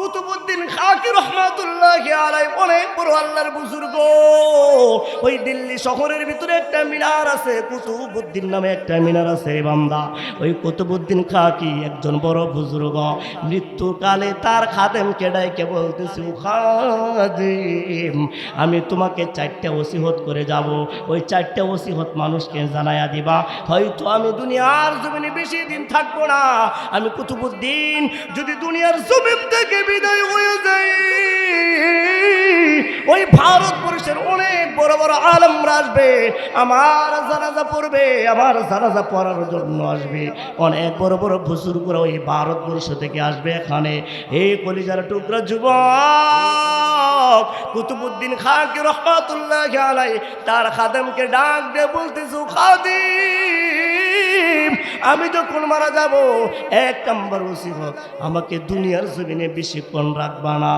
কুতুবুদ্দিন খাকি রহমাতুল্লাহ আলাই অনেক বড় আল্লাহর বুজুর্গ, ওই দিল্লি শহরের ভিতরে একটা মিনার আছে কুতুবুদ্দিন নামে একটা মিনার আছে বান্দা। ওই কুতুবুদ্দিন খাকি একজন বড় বুজুর্গ, মৃত্যুকালে তার ডাইকে বলতেছি, "ও খাদেম, আমি তোমাকে চারটা ওসিহত করে যাব। ওই চারটা ওসিহত মানুষকে জানায়া দিবা। হয়তো আমি দুনিয়ার জমিনে বেশি দিন থাকব না। আমি কুতুবুদ্দিন যদি দুনিয়ার জমিন থেকে বিদায় হয়ে যাই ওই ভারতবর্ষের অনেক বড় বড় আলমরা আসবে, আমার জানাজা পড়বে, আমার জানাজা পড়ার জন্য আসবে। অনেক বড় বড় বুজুর্গরা ওই ভারতবর্ষ থেকে আসবে এখানে। এই কলিজার টুকরা যুবক, কুতুবুদ্দিন খানকে রহমাতুল্লাহ আলাই তার খাদেমকে ডাক দিয়ে বলতেছো, খাদিম। আমি যখন মারা যাব, এক নম্বর ওসিহত আমাকে দুনিয়ার জমিনে বেশিক্ষণ রাখবা না।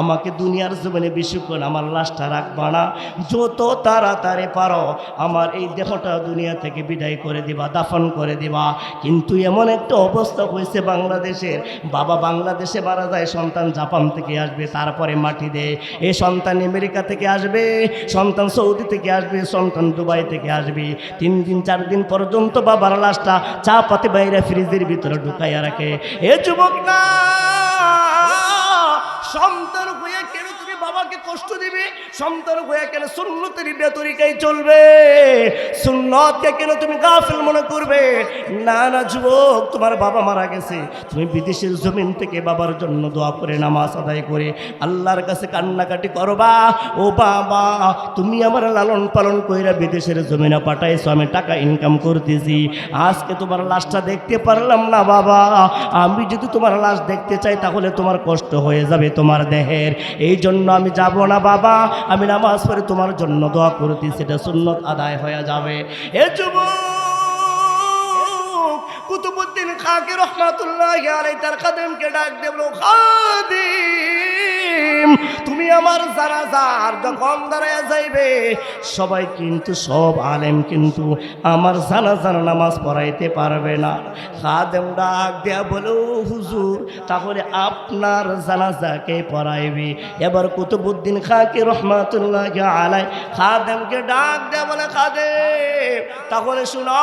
আমাকে দুনিয়ার জমিনে বেশিক্ষণ আমার লাশটা রাখবা না। যত তাড়াতাড়ি পারো, আমার এই দেহটা দুনিয়া থেকে বিদায় করে দিবা, দাফন করে দিবা। কিন্তু এমন একটা অবস্থা হয়েছে বাংলাদেশের। বাবা বাংলাদেশে মারা যায়, সন্তান জাপান থেকে আসবে, তারপরে মাটি দেয় এই সন্তান আমেরিকা থেকে আসবে, সন্তান সৌদি থেকে আসবে, সন্তান দুবাই থেকে আসবে। তিন দিন, চার দিন পর্যন্ত বাবার লাশটা চা পাতে বাইরে ফ্রিজের ভিতরে ঢুকাইয়া রাখে। এ যুবক না, সন্তান হয়ে কেন তুমি বাবাকে কষ্ট দিবে? সন্তান হয়ে কেন সুন্নতের বেতরিকাই চলবে। সুন্নতকে কেন তুমি গাফিল মনে করবে। না না, যুবক, তোমার বাবা মারা গেছে। তুমি বিদেশের জমিন থেকে বাবার জন্য দোয়া করে, নামাজ আদায় করে আল্লাহর কাছে কান্নাকাটি করবা। ও বাবা, তুমি আমার লালন পালন কইরা বিদেশের জমিনে পাঠাইছো, আমি টাকা ইনকাম করতেছি। আজকে তোমার লাশটা দেখতে পারলাম না বাবা। আমি যদি তোমার লাশ দেখতে চাই, তাহলে তোমার কষ্ট হয়ে যাবে তোমার দেহের। এই জন্য আমি যাব না বাবা। আমি নামাজ পড়ে তোমার জন্য দোয়া করতেছি সেটা সুন্নত আদায় হয়ে যাবে। এ যুবক! কুতুবুদ্দিন খাকে রহমাতুল্লাহ আলাই তার খাদেমকে ডাক দেবলো খাদিম, তুমি আমার জানাজার যখন দাঁড়ায় যাইবে, সবাই কিন্তু, সব আলেম কিন্তু আমার জানাজার নামাজ পড়াইতে পারবে না। খাদেম ডাক দেয়া বলো হুজুর, তাহলে আপনার জানাজাকে পড়াইবে। এবার কুতুবুদ্দিন খাকে রহমাতুল্লাহ আলাই খাদেমকে ডাক দেয়া বলে, খাদেম, তাহলে শুনো,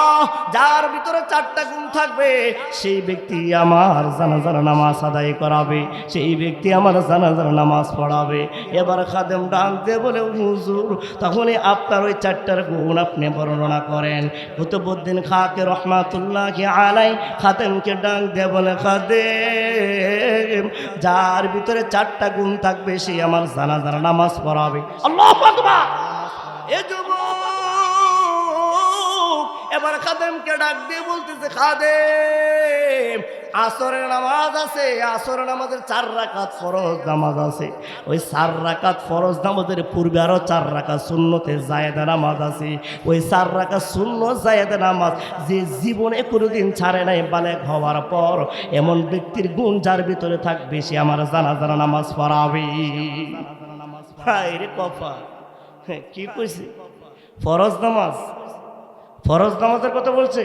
যার ভিতরে চারটা গুণ থাকবে সেই ব্যক্তি আমার জানাজার নামাজ আদায় করাবে। সেই ব্যক্তি আমার জানাজার নামাজ পড়াবে। এবার খাদেম ডাক দিয়ে বলে, হুজুর তখনই আপনার ওই চারটার গুণ আপনি বর্ণনা করেন। কুতুবুদ্দিন খাকে রহমাতুল্লাহ আলাই খাদেমকে ডাক দিয়ে বলে, খাদেম, যার ভিতরে চারটা গুণ থাকবে সেই আমার জানাজার নামাজ পড়াবে। আল্লাহ আকবার! এ যুবক! এবার খাদেমকে ডাক দিয়ে বলতেছে, খাদেম, আসরের নামাজ আছে, আসরের নামাজের চার রাকাত ফরজ নামাজ আছে। ওই চার রাকাত ফরজ নামাজের পূর্বে আরও চার রাকাত শূন্যতে জায়েদা নামাজ আছে। ওই চার রাকাত শূন্য জায়েদা নামাজ যে জীবনে কোনোদিন ছাড়ে নাই বালেক হওয়ার পর এমন ব্যক্তির গুণ যার ভিতরে থাকবে, সে আমার জানা জানা নামাজ পড়াবে। হায় রে কফা হ্যাঁ কি কইছে? ফরজ নামাজ? ফরজ নামাজের কথা বলছে?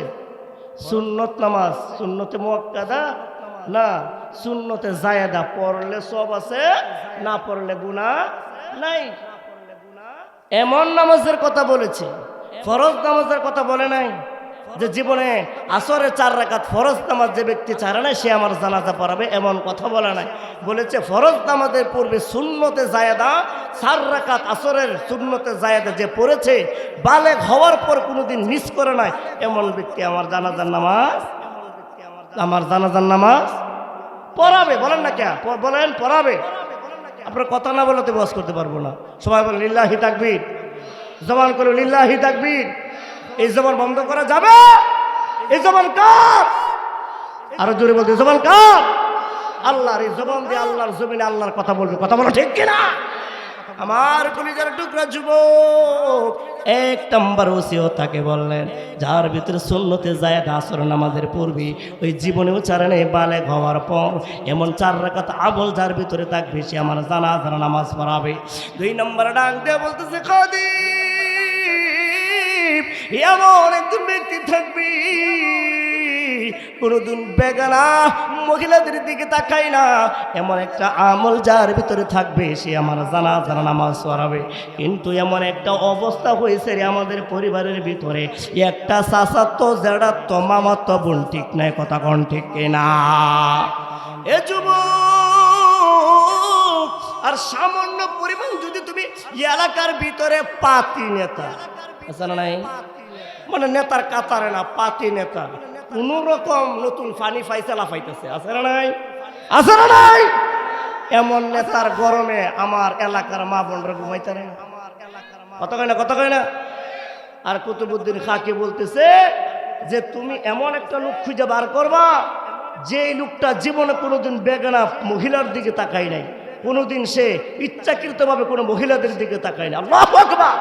সুন্নত নামাজ, সুন্নতে মোয়াক্কাদা? না, সুন্নতে জায়দা পড়লে সব আছে, না পড়লে গুণা নাই। এমন নামাজের কথা বলেছে। ফরজ নামাজের কথা বলে নাই। যে জীবনে আসরে চার রাকাত ফরজ নামাজ যে ব্যক্তি ছাড়ে না, সে আমার জানাজা পড়াবে, এমন কথা বলে নাই। বলেছে, ফরজ নামাজের পূর্বে শূন্যতে জায়দা, চার রাকাত আসরের শূন্যতে জায়দা যে পড়েছে, বালেগ হওয়ার পর কোনোদিন মিস করে নাই। এমন ব্যক্তি আমার জানাজার নামাজ, আমার জানাজার নামাজ পড়াবে, বলেন না কে বলেন, পড়াবে। আপনার কথা না বলে তো বস করতে পারব না। সবাই বলেন, লিল্লাহি তাকবীর। জবান করে লিল্লাহি তাকবীর। এই জবান বন্ধ করা যাবে? এই জবান কার আরও জোরে বলতে জবান কার আল্লাহর এই জবান দিয়ে আল্লাহর জমিনে আল্লাহর কথা বলবে। কথা বলো ঠিক কিনা? আমার কলিজার টুকরা যুবক, এক নম্বর ওসিও তাকে বললেন, যার ভিতরে সুন্নতে যায় আসর নামাজের পূর্বে ওই জীবনেও চারণে বালে হওয়ার পর এমন চার রাকাত আবল যার ভিতরে থাকবে, সে আমার জানা জানা নামাজ পড়াবে। দুই নম্বর ডাক দিয়ে বলতেছে কদি এমন একজন ব্যক্তি থাকবে, কোনোদিন বেগানা মহিলাদের দিকে তাকাই না। এমন একটা আমল যার ভিতরে থাকবে, সে আমার জানা জানা নামাজ পড়াবে। কিন্তু এমন একটা অবস্থা হয়েছে রে আমাদের পরিবারের ভিতরে, একটা চাচাত্ম জেড়াত্ম মামাত্ম বোন, ঠিক নাই কথা কন ঠিক না এ যুবক, আর সামান্য পরিমাণ যদি তুমি এলাকার ভিতরে পাতি নেতা মানে নেতার কাতারে না, পাতি নেতা। কোন রকম নতুন ফানি ফাইসালা ফাইতেছে, আছে না নাই? আছে না নাই? এমন নেতার গরমে আমার এলাকার মা বোনরা ঘুমাইতে না। কত কয় না কত কয় না? আর কুতুবুদ্দিন খাকে বলতেছে যে, তুমি এমন একটা লোক খুঁজে বার করবা যে লোকটা জীবনে কোনোদিন বেগানা মহিলার দিকে তাকাই নাই। কোনোদিন সে ইচ্ছাকৃতভাবে কোনো মহিলাদের দিকে তাকায় না আল্লাহ আকবার!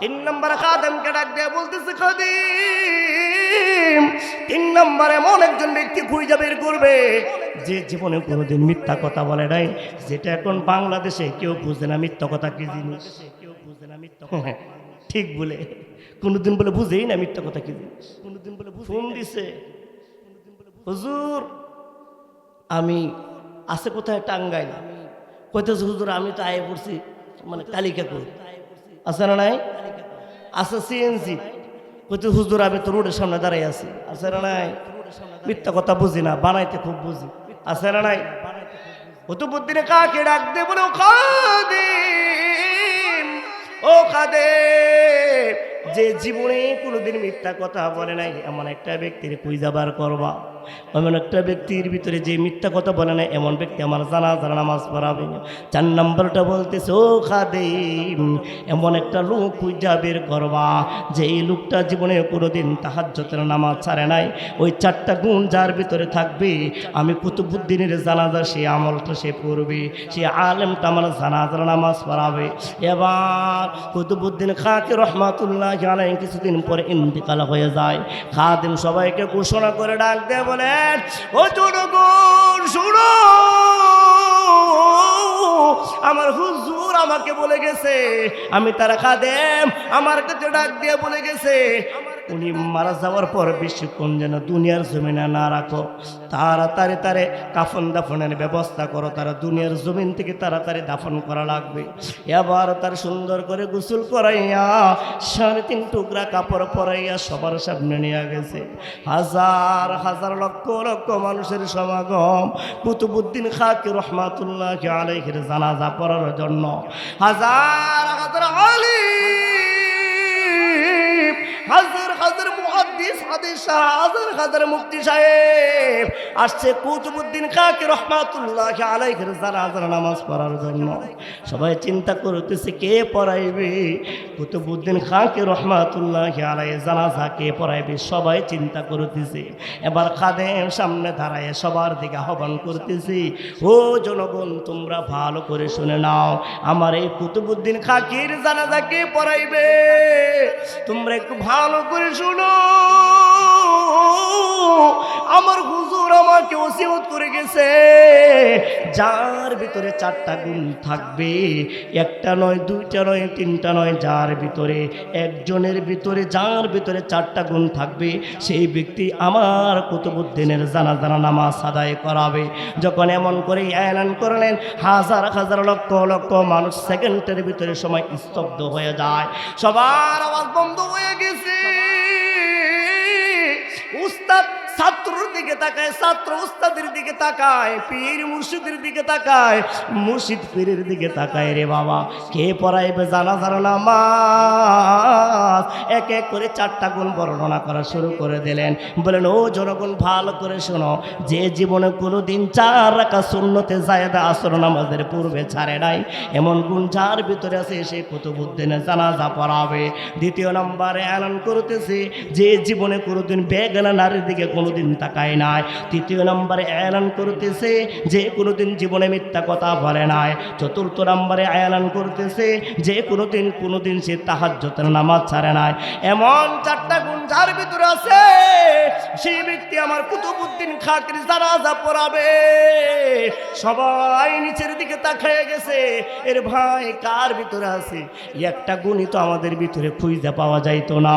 তিন নম্বর খাদেমকে ডাক দিয়ে বলতেছে খাদিম তিন নম্বর এমন একজন ব্যক্তি খুঁজে বের করবে যে জীবনে কোনোদিন মিথ্যা কথা বলে নাই যেটা এখন বাংলাদেশে কেউ বুঝে না মিথ্যা কথা কি জিনিস। কেউ বুঝে না মিথ্যা কথা ঠিক বলে। কোনোদিন বলে বুঝেই না মিথ্যা কথা কি জিনিস। কোনোদিন বলে ফোন দিছে। হুজুর আমি আছে কোথায় টাঙ্গাইল? কইতেছে হুজুর আমি তো আয়ে পড়ছি মানে কালিকাপুর আছে না নাই? আছে সিএনজি কইতে হুজুর, আমি তো রোডের সামনে দাঁড়াই আছি। আছে না নাই? মিথ্যা কথা বুঝি না, বানাইতে খুব বুঝি। আছে না নাই? কুতুবুদ্দিনে কাকে ডাক দে বলে, ও খাদিম, ও খাদে যে জীবনে কোনোদিন মিথ্যা কথা বলে নাই, এমন একটা ব্যক্তির খুঁজাবার করবা। এমন একটা ব্যক্তির ভিতরে যে মিথ্যা কথা বলে না, এমন ব্যক্তি আমার জানা জানা নামাজ পড়াবে চার নম্বরটা বলতেছে, ও খাদিম, এমন একটা লোক খুঁজা বের করবা যে এই লোকটা জীবনে কোনোদিন তাহাজ্জতের নামাজ ছাড়ে নাই। ওই চারটা গুণ যার ভিতরে থাকবে, আমি কুতুবুদ্দিনের জানাজা সে আমলটা সে পড়বে, সে আলেমটা আমার জানাজার নামাজ পড়াবে। এবার কুতুবুদ্দিন খাকে রহমাতুল্লাহ আলাই কিছুদিন পরে ইন্তিকাল হয়ে যায়। খাদিম সবাইকে ঘোষণা করে ডাক দিয়ে বলেন, ও জনগণ, শুনো। আমার হুজুর আমাকে বলে গেছে, আমি তার খাদেম, আমার কাছে ডাক দিয়ে বলে গেছে উনি মারা যাওয়ার পর বেশিক্ষণ যেন দুনিয়ার জমিনে না রাখো। তাড়াতাড়ি তারে কাফন দাফনের ব্যবস্থা করো। তারা দুনিয়ার জমিন থেকে তাড়াতাড়ি দাফন করা লাগবে। এবার তার সুন্দর করে গোসল করাইয়া, সাড়ে তিন টুকরা কাপড় পরাইয়া সবার সামনে নিয়ে গেছে। হাজার হাজার লক্ষ লক্ষ মানুষের সমাগম। কুতুবুদ্দিন খাকি রহমাতুল্লাহ আলাইহির জানাজা পড়ার জন্য। হাজার হাজার আলিম, হাজার হাজার সবাই চিন্তা করতেছে এবার খাদেম সামনে দাঁড়ায়, সবার দিকে আহ্বান করতেছি, ও জনগণ, তোমরা ভালো করে শুনে নাও, আমার এই কুতুবুদ্দিন খাকির জানাজা কে পড়াইবে? তোমরা একটু ভালো করে শুনো। আমার হুজুর আমাকে ওসিয়ত করে গেছে। যার ভিতরে চারটা গুণ থাকবে, একটা নয়, দুইটা নয়, তিনটা নয়, যার ভিতরে, একজনের ভিতরে, যার ভিতরে চারটা গুণ থাকবে, সেই ব্যক্তি আমার কুতুবুদ্দিনের জানা জানা নামাজ আদায় করাবে। যখন এমন করে এলান করলেন, হাজার হাজার লক্ষ লক্ষ মানুষ সেকেন্ডের ভিতরে সময় স্তব্ধ হয়ে যায়। সবার আওয়াজ বন্ধ হয়ে গেছে। উস্তাদ ছাত্রর দিকে তাকায়, ছাত্র উস্তাদের দিকে তাকায়, পীর মুর্শিদের দিকে তাকায়, মুর্শিদ পীরের দিকে তাকায় রে বাবা। কে পড়াইবে জানা এক এক করে চারটা গুণ বর্ণনা করা শুরু করে দিলেন। ও জনগণ, ভালো করে শোনো। যে জীবনে কোনো দিন চার রাখা শূন্যতে জায়দা আসর পূর্বে ছাড়ে নাই। এমন গুণ যার ভিতরে আছে, সে কুতুবুদ্দিনে জানাজা পড়াবে। দ্বিতীয় নম্বরে, এলান করতেছে, যে জীবনে কোনোদিন বেগানা নারীর দিকে কোনোদিন তাকায় নাই। তৃতীয় নম্বরে এলান করতেছে যে কোনোদিন জীবনে মিথ্যা কথা বলে নাই। চতুর্থ নম্বরে এলান করতেছে যে কোনোদিন কোনোদিন সে তাহাজ্জতের নামাজ ছাড়ে নাই। এমন চারটা গুণ যার ভিতরে আছে, সেই ব্যক্তি আমার কুতুবুদ্দিন খাকির জানাজা পড়াবে। সবাই নিচের দিকে তাকায় গেছে, এর ভাই কার ভিতরে আছে? একটা গুণই তো আমাদের ভিতরে খুঁজে পাওয়া যাইতো না।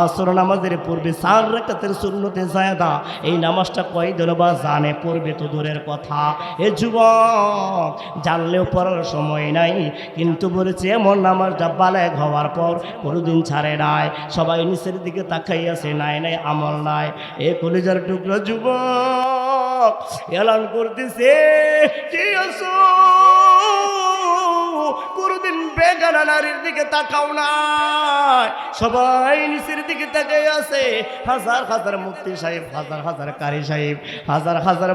আসর নামাজের পূর্বে সার রাকাতের শূন্যতে জায়দা এই নামাজটা কয়দিন বা জানে, পড়বে তো দূরের কথা। এ যুবক, জানলেও পড়ার সময় নাই, কিন্তু বলেছে, এমন নামাজটা বালেক হওয়ার পর কোনোদিন ছাড়ে নাই, সবাই নিচের দিকে তাকাইয়াছে, নাই নাই, আমল নাই। এ কলিজার টুকরো যুবক, এলান করতেছে, কে কোনোদিন দিকে তাকাও সবাই নিচের দিকে তাকাই আছে। হাজার হাজার মুফতি সাহেব, হাজার হাজার কারি সাহেব, হাজার হাজার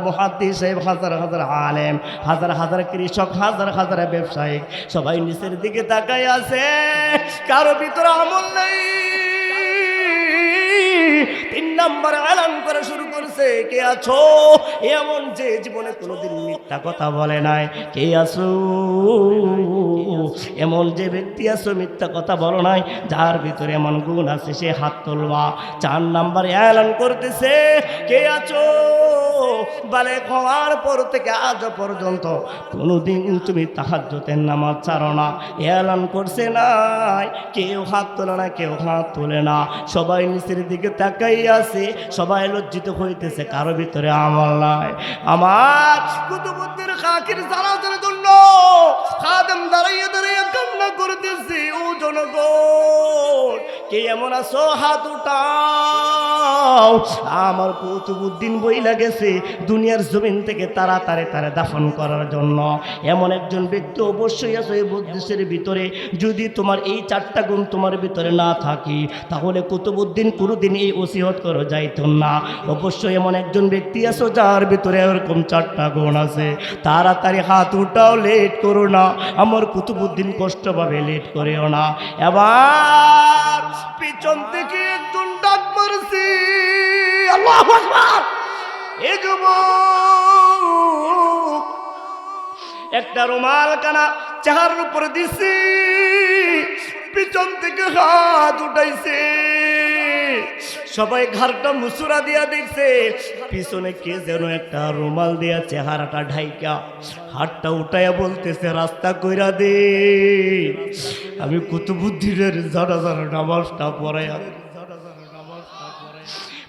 সাহেব, হাজার হাজার আলেম, হাজার হাজার কৃষক, হাজার হাজার ব্যবসায়িক। সবাই নিচের দিকে তাকাই আছে। কারও ভিতরে আমল নেই। তিন নম্বর এলান করা শুরু করছে কে আছো? এমন যে জীবনে কোনোদিন মিথ্যা কথা বলে নাই। কে আছো? এমন যে ব্যক্তি আছো, মিথ্যা কথা বলো নাই। যার ভিতরে এমন গুণ আছে, সে হাত তোলা চার নাম্বার এলান করতেছে। কে আছো? বালে হওয়ার পর থেকে আজ পর্যন্ত কোনোদিন তুমি তাহার তাহাজ্জতের নামাজ ছাড়ো না। এলান করছে নাই। কেউ হাত তোলে না, কেউ হাত তোলে না। সবাই নিচের দিকে তাকাই আছে, সবাই লজ্জিত হইতেছে, কারও ভিতরে আমল নাই। আমার কুতুবুদ্দিন খাকির জানাজার জন্য খাদেম দাঁড়াইয়ে দাঁড়াইয়ে কান্না করতেছে, ও জনগণ। কে এমন আছো? হাত উঠাও। আমার কুতুবুদ্দিন বই লাগেছে দুনিয়ার জমিন থেকে তাড়াতাড়ি তারা দাফন করার জন্য। এমন একজন ব্যক্তি অবশ্যই আছে এই বুদ্ধিসের ভিতরে। যদি তোমার এই চারটা গুণ তোমার ভিতরে না থাকি, তাহলে কুতুবুদ্দিন কোনোদিন এই ওসিহত করো যাইত না। অবশ্যই এমন একজন ব্যক্তি আছো যার ভিতরে এরকম চারটা গুণ আছে। তাড়াতাড়ি হাত উঠাও, লেট করো না। আমার কুতুবুদ্দিন কষ্ট পাবে, লেট করেও না। এবার পিছন থেকে একজন ডাক মারছি আল্লাহ আকবার। এ একটা রুমাল কানা চেহারার উপরে দিছি পিছন থেকে হাত উঠাইছে। সবাই ঘাড়টা মুসুরা দিয়া দেখছে, পিছনে কে যেন একটা রুমাল দিয়া চেহারাটা ঢাইকা, হাতটা উঠাইয়া বলতেছে, রাস্তা কইরা দে। আমি কুতুবুদ্দিনের জানা জানা নামাজটা পড়াইয়া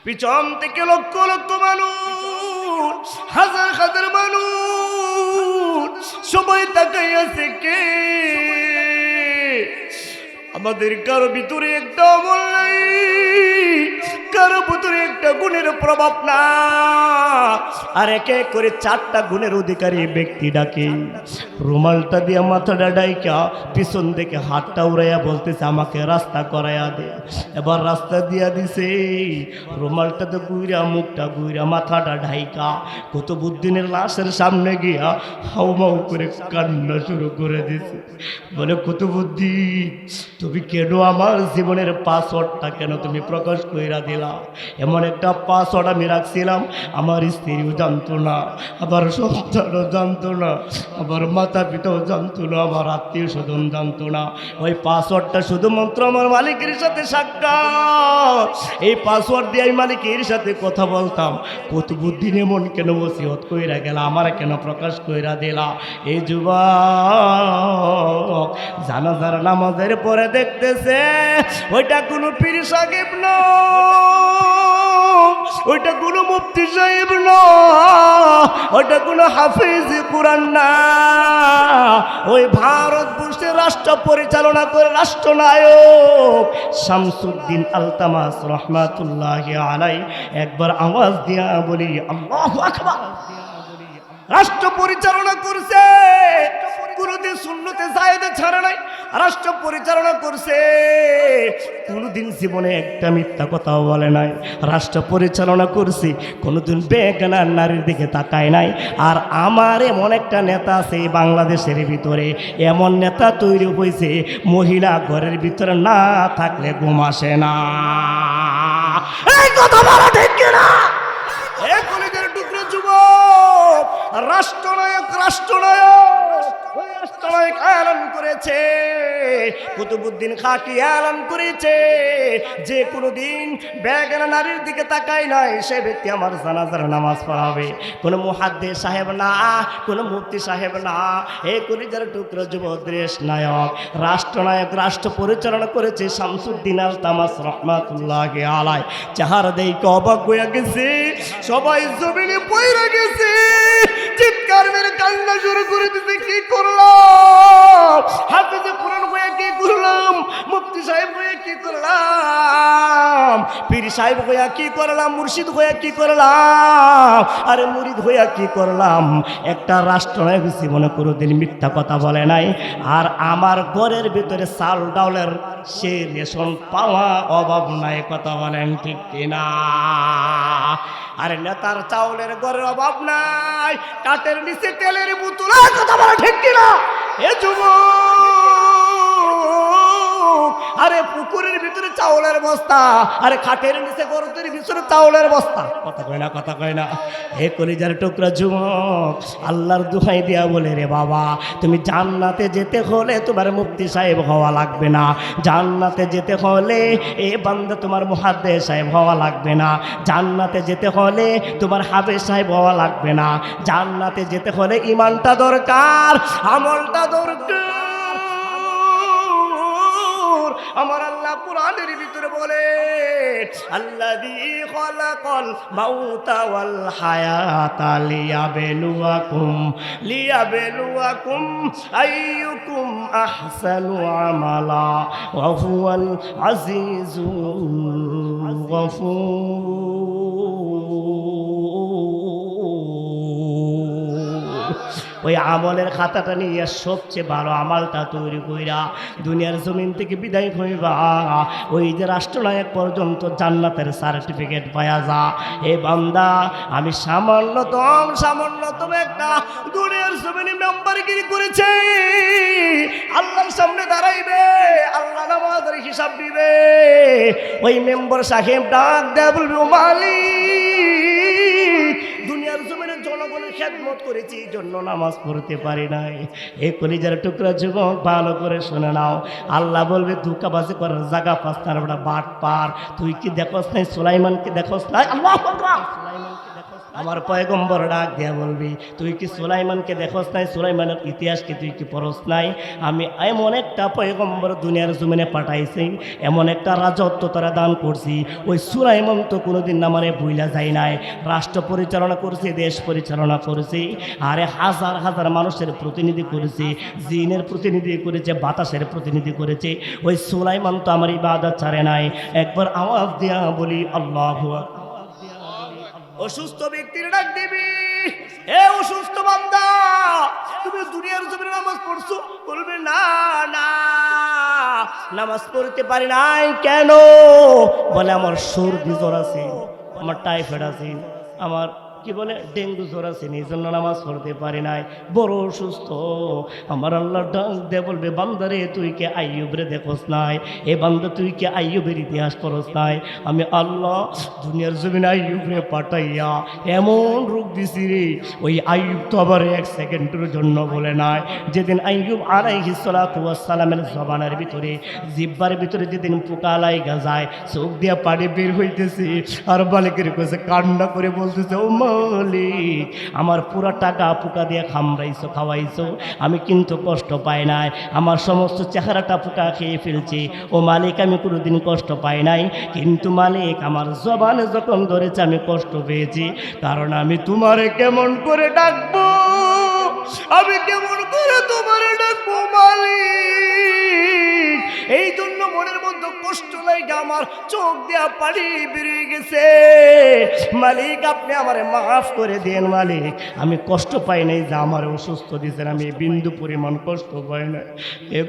পিছন থেকে লক্ষ লক্ষ মানুষ, হাজার হাজার মানুষ, সবাই তাকাই আছে কে আমাদের কারও ভিতরে একটা আমল নাই, কারও ভিতরে একটা গুণের প্রভাব না। আর এক করে চারটা গুণের অধিকারী ব্যক্তি ডাকে। রুমালটা দিয়ে মাথাটা ডাইকা, পিছন থেকে হাতটা উড়াইয়া বলতেছে, আমাকে রাস্তা করাইয়া দে। এবার রাস্তা দিয়া দিছে, রুমালটা তো গুইরা, মুখটা গুইরা, মাথাটা ঢাইকা। কুতুবুদ্দিনের লাশের সামনে গিয়া হাউমাউ করে কান্না শুরু করে দিছে। বলে কুতুবুদ্দিন তুমি কেন আমার জীবনের পাসওয়ার্ডটা কেন তুমি প্রকাশ কইরা দিলা? এমন একটা পাসওয়ার্ড আমি রাখছিলাম, আমার স্ত্রীও জানতো না, আমার সন্তানও জানতো না, আমার মাতা পিতাও জানতো না, আমার আত্মীয় স্বজন জানতো না। ওই পাসওয়ার্ডটা শুধুমাত্র আমার মালিকের সাথে সাক্ষাৎ। এই পাসওয়ার্ড দিয়ে আমি মালিকের সাথে কথা বলতাম। কুতুবুদ্দিন এমন কেন ওসিয়ত কইরা গেলা, আমার কেন প্রকাশ কইরা দিলা? এই যুবক, জানাজার নামাজের পরে দেখতেছে, ওইটা কোনো পীর সাহেব ওইটা কোনো মুফতি সাহেব না। ওইটা কোনো হাফিজ কোরআন না। ওই ভারতবর্ষের রাষ্ট্র পরিচালনা করে রাষ্ট্রনায়ক শামসুদ্দিন আলতামাস রহমাতুল্লাহ আলাই একবার আওয়াজ দিয়া বলি, আল্লাহু আকবার। রাষ্ট্র পরিচালনা করছে। কোনোদিন শূন্যতে জায়দে ছাড়ে নাই। রাষ্ট্র পরিচালনা করছে। কোনোদিন জীবনে একটা মিথ্যা কথাও বলে নাই। রাষ্ট্র পরিচালনা করছে। কোনোদিন বেগানার নারীর দিকে তাকায় নাই। আর আমার এমন একটা নেতা আছে বাংলাদেশের ভিতরে। এমন নেতা তৈরি হয়েছে, মহিলা ঘরের ভিতরে না থাকলে ঘুম আসে না। এই কথা বলা ঠিক কিনা? রাষ্ট্রনায়ক রাষ্ট্রনায়ক রাষ্ট্রনায়ক করেছে কুতুবুদ্দিন এলান করেছে। যে কোনো দিন ব্যাগের নারীর দিকে তাকাই নয় সে ব্যক্তি আমার জানাজার নামাজ পড়াবে। কোনো মুহাদ্দে সাহেব না, কোনো মুফতি সাহেব না। এ টুকরো নায়ক রাষ্ট্রনায়ক, রাষ্ট্র পরিচালনা করেছে শামসুদ্দিন আল তামাস রহমাতুল্লাহ আলায় যাহার দেই হয়ে গেছে, সবাই জমিনে পয়রা গেছে। চিৎকার মেরে কান্না শুরু করে দিতে কি করলাম হাফিজে কোরআন হয়ে কি করলাম? মুফতি সাহেব হয়ে কি করলাম? পীর সাহেব হইয়া কি করলাম? মুর্শিদ হইয়া কি করলাম? আরে মুরিদ হইয়া কি করলাম? একটা রাষ্ট্রনায়ক জীবনে কোনোদিন মিথ্যা কথা বলে নাই, আর আমার ঘরের ভিতরে চাল ডাউলের সে রেশন পাওয়া অভাব নাই, কথা বলেন ঠিক কিনা? আরে নেতার চাউলের ঘরের অভাব নাই, কাঠের নিচে তেলের বুতুলা কথা বলা ঠিক কিনা? এ যুবক! আরে পুকুরের ভিতরে চাউলের বস্তা, আরে খাটের নিচে গরুদের ভিতরে চাউলের বস্তা। কথা কয় না, কথা কয় না। হে কলিজার টুকরা যুবক, আল্লাহর দুহাই দিয়া বলে রে বাবা, তুমি জান্নাতে যেতে হলে তোমার মুফতি সাহেব হওয়া লাগবে না। জান্নাতে যেতে হলে এ বান্দা তোমার মুহাদ্দে সাহেব হওয়া লাগবে না। জান্নাতে যেতে হলে তোমার হাবে সাহেব হওয়া লাগবে না। জান্নাতে যেতে হলে ইমানটা দরকার, আমলটা দরকার। আমার আল্লাহ কোরআনের ভিতরে বলে আল্লাহ খালাকাল মাউতা ওয়াল হায়াতা লিয়াবেলুয়াকুম লিয়াবেলুয়াকুম আইয়ুকুম আহসানু আমালা, ওয়া হুয়াল আজিজুল গফুর. ওই আমলের খাতাটা নিয়ে সবচেয়ে ভালো আমলটা তৈরি কইরা দুনিয়ার জমিন থেকে বিদায় হইবা। ওই যে রাষ্ট্রনায়ক পর্যন্ত জান্নাতের সার্টিফিকেট পাওয়া যা। এ বান্দা, আমি সামান্যতম সামান্যতম একটা দুনিয়ার জমিনে মেম্বারগিরি করেছে। আল্লাহর সামনে দাঁড়াইবে, আল্লাহ নামাজের হিসাব দিবে। ওই মেম্বার সাহেব ডাক দেয় বলবে, "ও মালিক খেদমত করেছি এই জন্য নামাজ পড়তে পারি নাই। এ কলিজার টুকরা যুবক ভালো করে শুনে নাও। আল্লাহ বলবে ধুকাবাসি করার জায়গা পাস তার বাট পার। তুই কি দেখোস নাই সুলাইমানকে দেখোস নাই? আল্লাহ আমার পয়গম্বর ডাক দিয়া বলবি, তুই কি সুলাইমানকে দেখোস নাই? সুলাইমানের ইতিহাসকে তুই কি পড়স নাই? আমি এমন একটা পয়গম্বর দুনিয়ার জমিনে পাঠাইছি, এমন একটা রাজত্ব তারা দান করছি। ওই সুলাইমান তো কোনোদিন না মানে ভুইলা যায় নাই। রাষ্ট্র পরিচালনা করছে, দেশ পরিচালনা করেছে, আরে হাজার হাজার মানুষের প্রতিনিধি করেছে, জিনের প্রতিনিধি করেছে, বাতাসের প্রতিনিধি করেছে। ওই সুলাইমান তো আমার ইবাদত ছাড়ে নাই। একবার আওয়াজ দিয়া বলি, আল্লাহ অসুস্থ ব্যক্তির ডাক দিবি। হে অসুস্থ বান্দা, তুমি দুনিয়ার জমির নামাজ পড়ছো? বলবে, না না। নামাজ পড়তে পারি নাই কেন? বলে, আমার সর্দি জ্বর আছে, আমার টাইফয়েড আছে, আমার কি বলে, ডেঙ্গু জ্বর আছে এই জন্য নামাজ পড়তে পারি নাই। বড় অসুস্থ। আমার আল্লাহ ডাক দে বলবে বান্দারে তুই কে আইয়ুবরে দেখোস নাই? এ বান্দা, তুই কে আইয়ুবের ইতিহাস করস নাই? আমি আল্লাহ দুনিয়ার জমিনে আইয়ুবরে পাঠাইয়া এমন রোগ দিছি রে, ওই আইয়ুব তো আবার এক সেকেন্ডের জন্য বলে নাই। যেদিন আইয়ুব আলাইহি সালামের জবানের ভিতরে, জিব্বার ভিতরে যেদিন পোকা লাইগা যায়, চোখ দিয়া পানি বের হইতেছে, আর বালিকের কাছে কান্না করে বলতেছে ও মালিক আমার পুরা টাকা পোকা দিয়ে খামড়াইছো, খাওয়াইছো। আমি কিন্তু কষ্ট পাই নাই। আমার সমস্ত চেহারাটা পোকা খেয়ে ফেলছি। ও মালিক, আমি কোনোদিন কষ্ট পাই নাই। কিন্তু মালিক, আমার জবানে যখন ধরেছে, আমি কষ্ট পেয়েছি। কারণ আমি তোমারে কেমন করে ডাকবো? আমি কেমন করে তোমারে ডাকবো, মালিক? এই জন্য মনের লাগে আমার চোখ বেরিয়ে গেছে। মালিক, আপনি আমারে মাফ করে দেন মালিক। আমি কষ্ট পাই নাই যে আমার অসুস্থ দিয়েছেন। আমি বিন্দু পরিমাণ কষ্ট পাই না এ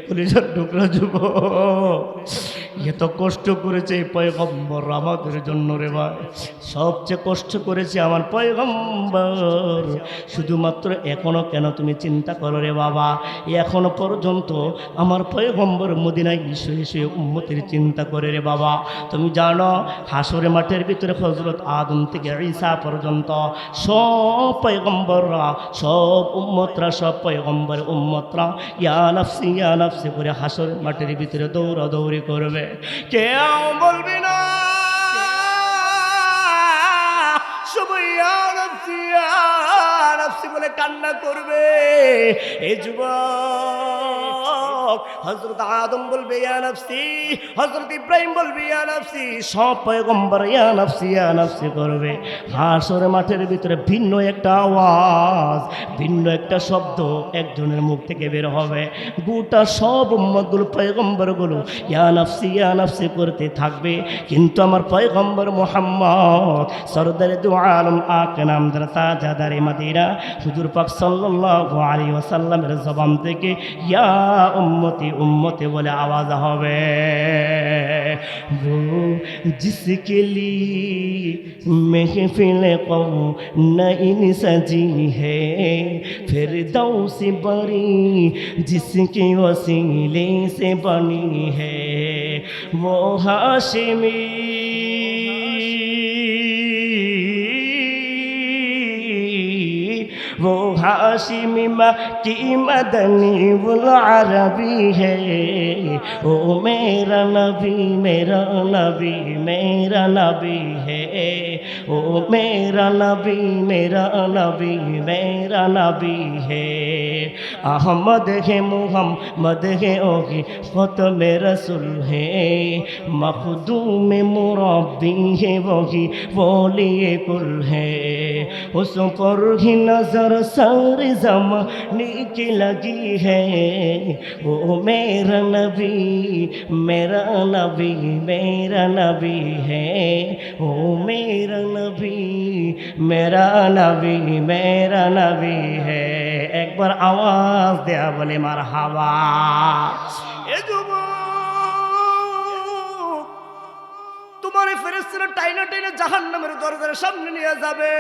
টুকরা যুব এত কষ্ট করেছে এই পয়গম্বর আমাদের জন্য রে ভাই। সবচেয়ে কষ্ট করেছে আমার পয়গম্বর। শুধুমাত্র এখনও কেন তুমি চিন্তা করো রে বাবা? এখনও পর্যন্ত আমার পয়গম্বর মদিনায় শুয়ে শুয়ে উম্মতের চিন্তা করে রে বাবা। তুমি জানো হাসরে মাঠের ভিতরে হজরত আদম থেকে ঈসা পর্যন্ত সব পয়গম্বররা, সব উম্মতরা, সব পয়গম্বর উম্মতরা ইয়া নাফসি করে হাসর মাঠের ভিতরে দৌড়া দৌড়ি করবে। কেউ বলবি না বলে কান্না করবে। এই যুবক হজরত আদম বলবে, ইয়া নাফসি। হজরত ইব্রাহিম বলবে, ইয়া নাফসি। সব পয়গম্বর, ইয়া নাফসি করবে। হাসর মাঠের ভিতরে ভিন্ন একটা আওয়াজ, ভিন্ন একটা শব্দ একজনের মুখ থেকে বের হবে। গোটা সব উম্মতগুলো, পয়গম্বরগুলো, ইয়া নাফসি করতে থাকবে। কিন্তু আমার পয়গম্বর মোহাম্মদ, সরদারে দু আলম আকে নাম তাজাদারে মাদিরা, হুজুর পাক সাল্লাল্লাহু আলাইহি ওয়াসাল্লামের জবান থেকে, ইয়া উম্মতি, উম্মতে বলে আওয়াজ হবে। জিসকে লি মেহে ফেলে কবু নাইন সাজি হে। ফের দাও সে বরি জিসকে ওসিলে সে বনি হে। মহাশিমী हाशिमी माँ की मदनी बुल अरबी है। ओ मेरा नबी मेरा नबी मेरा नबी है। ओ मेरा नबी मेरा नबी मेरा नबी है। अहमद है मोहम्मद है ओही खत्म रसूल है। मखदूम मुरब्बी है वही बोलिए कुल है। उस पर ही नज़र सारे जमाने की लगी है वो मेरा नबी मेरा नबी मेरा नबी है ओ मेरा नबी मेरा नबी मेरा नबी है एक बार आवाज दिया बोले मार हवा তোমার এই ফেরেস্তারা টাইনা টাইনা জাহান নামের দরজার সামনে নিয়ে যাবে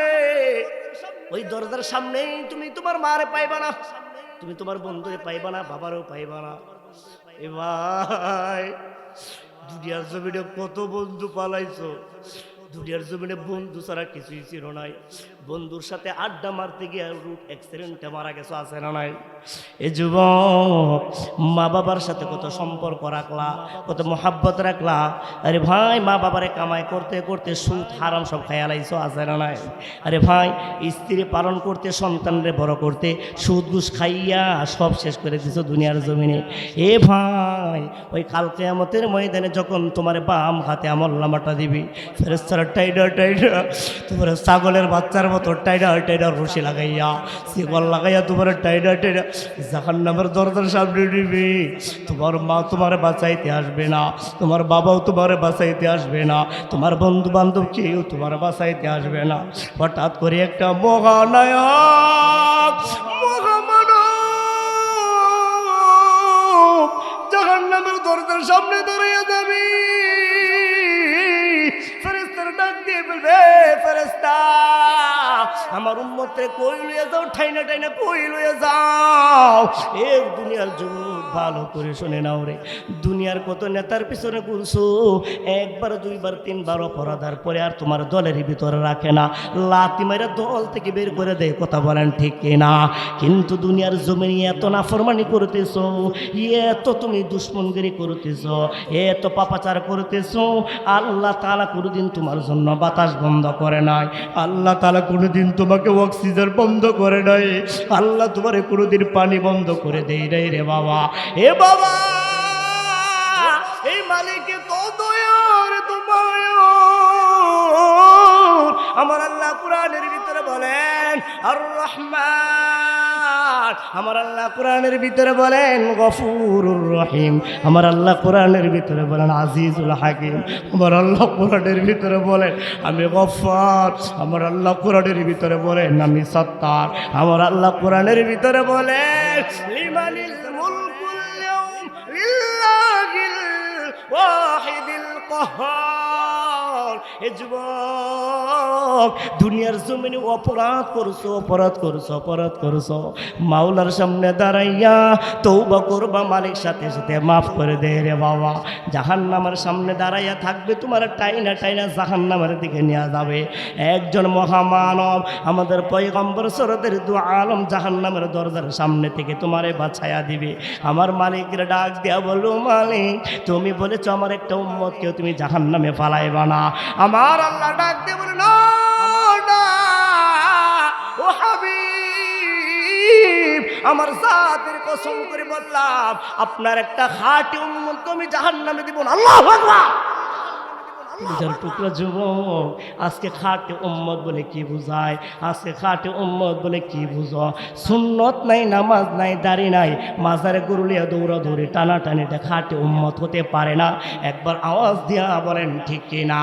ওই দরজার সামনেই তুমি তোমার মারে পাইবা না। তুমি তোমার বন্ধুরে পাইবা না, বাবারও পাইবা না। এ ভাই, দুনিয়ার জমিনে কত বন্ধু পালাইছো। দুনিয়ার জমিনে বন্ধু ছাড়া কিছুই ছিল নাই। বন্ধুর সাথে আড্ডা মারতে গিয়ে রুট অ্যাক্সিডেন্টে মারা গেছো, আছে না নাই? এ যুবক, মা বাবার সাথে কত সম্পর্ক রাখলা, কত মহাব্বত রাখলা? আরে ভাই, মা বাবারে কামাই করতে করতে সুদ, হারাম সব খায়ালাইছো আছে না নাই? আরে ভাই, স্ত্রী পালন করতে, সন্তানরে বড় করতে, সুদ ঘুষ খাইয়া সব শেষ করে দিছো দুনিয়ার জমিনে। এ ভাই, ওই কালকে কেয়ামতের ময়দানে যখন তোমার বাম হাতে আমল দিবি ফেরেস্তারা টাইডা টাইডা, তোমার ছাগলের বাচ্চার মতো টাইডা টাইডা রশি লাগাইয়া, শিকল লাগাইয়া তোমার টাইডা টাইডা জাহান নামের দরজার সামনে নিবি তোমার মা তোমার বাঁচাইতে আসবে না, তোমার বাবাও তোমার বাঁচাইতে আসবে না, তোমার বন্ধু বান্ধব কেউ তোমার বাঁচাইতে আসবে না। হঠাৎ করে একটা মহানায়ক জাহান নামের সামনে যাবি। ডাক দিয়ে বলবে ফেরেস্তা আমার উম্মতে কই লইয়া যাও ঠাইনা টাইনা কই লইয়া যাও? এ দুনিয়ার যুগ ভালো করে শুনে নাও রে। দুনিয়ার কত নেতার পিছনে ঘুরছো? একবার, দুইবার, তিনবার অপরাধার পরে আর তোমার দলের ভিতরে রাখে না। লাতি মাইরা দল থেকে বের করে দেয়, কথা বলেন ঠিক না কিন্তু দুনিয়ার জমিনে এত নাফরমানি করতেছ, এত তুমি দুশ্মনগিরি করতেছ, এত পাপাচার করতেছ, আল্লাহ তালা কোনোদিন তোমার জন্য বাতাস বন্ধ করে নাই। আল্লাহ তালা কোনোদিন তোমাকে অক্সিজেন বন্ধ করে নাই। আল্লাহ তোমার কোনোদিন পানি বন্ধ করে দেয় নাই রে বাবা। এ বাবা, এই মালিকে তো দয়ার তোমার আমার আল্লাহ কোরআনের ভিতরে বলেন আর রহমান আমার আল্লাহ কোরআনের ভিতরে বলেন, গফুরুর রহিম। আমার আল্লাহ কোরআনের ভিতরে বলেন, আজিজুল হাকিম। আমার আল্লাহ কোরআনের ভিতরে বলেন, আমি গফার। আমার আল্লাহ কোরআনের ভিতরে বলেন, আমি সত্তার। আমার আল্লাহ কোরআনের ভিতরে বলেন, লিমানিল صاحب القهار. যুবক, দুনিয়ার জমিনে অপরাধ করছ অপরাধ করছ অপরাধ করছ। মাওলার সামনে দাঁড়াইয়া তৌবা করবা, মালিক সাথে সাথে মাফ করে দে রে বাবা। জাহান নামার সামনে দাঁড়াইয়া থাকবে, তোমার টাইনা টাইনা জাহান নামের দিকে নেওয়া যাবে। একজন মহামানব, আমাদের পয়গম্বর সরদের দু আলম জাহান নামের দরজার সামনে থেকে তোমারে বাছায়া দিবে। আমার মালিকের ডাক দেয়া বলো, মালিক, তুমি বলেছ আমার একটা উম্মতকেও তুমি জাহান নামে ফালাইবা না। আমার আল্লাহ ডাক দিয়ে বলে, না ও হাবিব, আমার জাতের কসম করে বললাম, আপনার একটা হাটি উন্মুক্ত আমি জাহান নামে দিব আল্লাহ ভগবান যার টুকরা যুবক, আজকে খাটে উম্মত বলে কি বুঝায়? আজকে খাটে উম্মত বলে কি বুঝো? সুন্নত নাই, নামাজ নাই, দাড়ি নাই, মাজারে গুরুলিয়া দৌড়া দৌড়ি টানা টানি এটা খাটে উম্মত হতে পারে না। একবার আওয়াজ দিয়া বলেন, ঠিক কিনা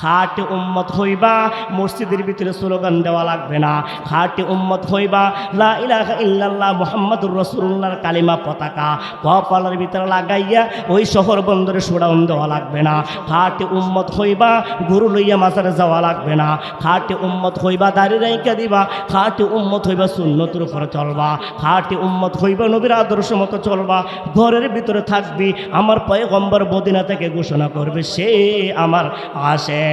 খাটে উম্মত হইবা, মসজিদের ভিতরে স্লোগান দেওয়া লাগবে না। খাটে উম্মত হইবা, লা ইলাহা ইল্লাল্লাহ মুহাম্মাদুর রাসূলুল্লাহর কালিমা পতাকা। কপালের ভিতরে লাগাইয়া ওই শহর বন্দরে সুড়াউন দেওয়া লাগবে না। খাটে উম্মত হইবা গুরু লইয়া মাজারে যাওয়া লাগবে না। খাটে উম্মত হইবা, দাড়ি রাইকা দিবা। খাটে উম্মত হইবা, সুন্নতির উপরে চলবা। খাটে উম্মত হইবা, নবীর আদর্শ মতো চলবা। ঘরের ভিতরে থাকবি, আমার পয়ে গম্বর বদিনা থেকে ঘোষণা করবে, সে আমার আসে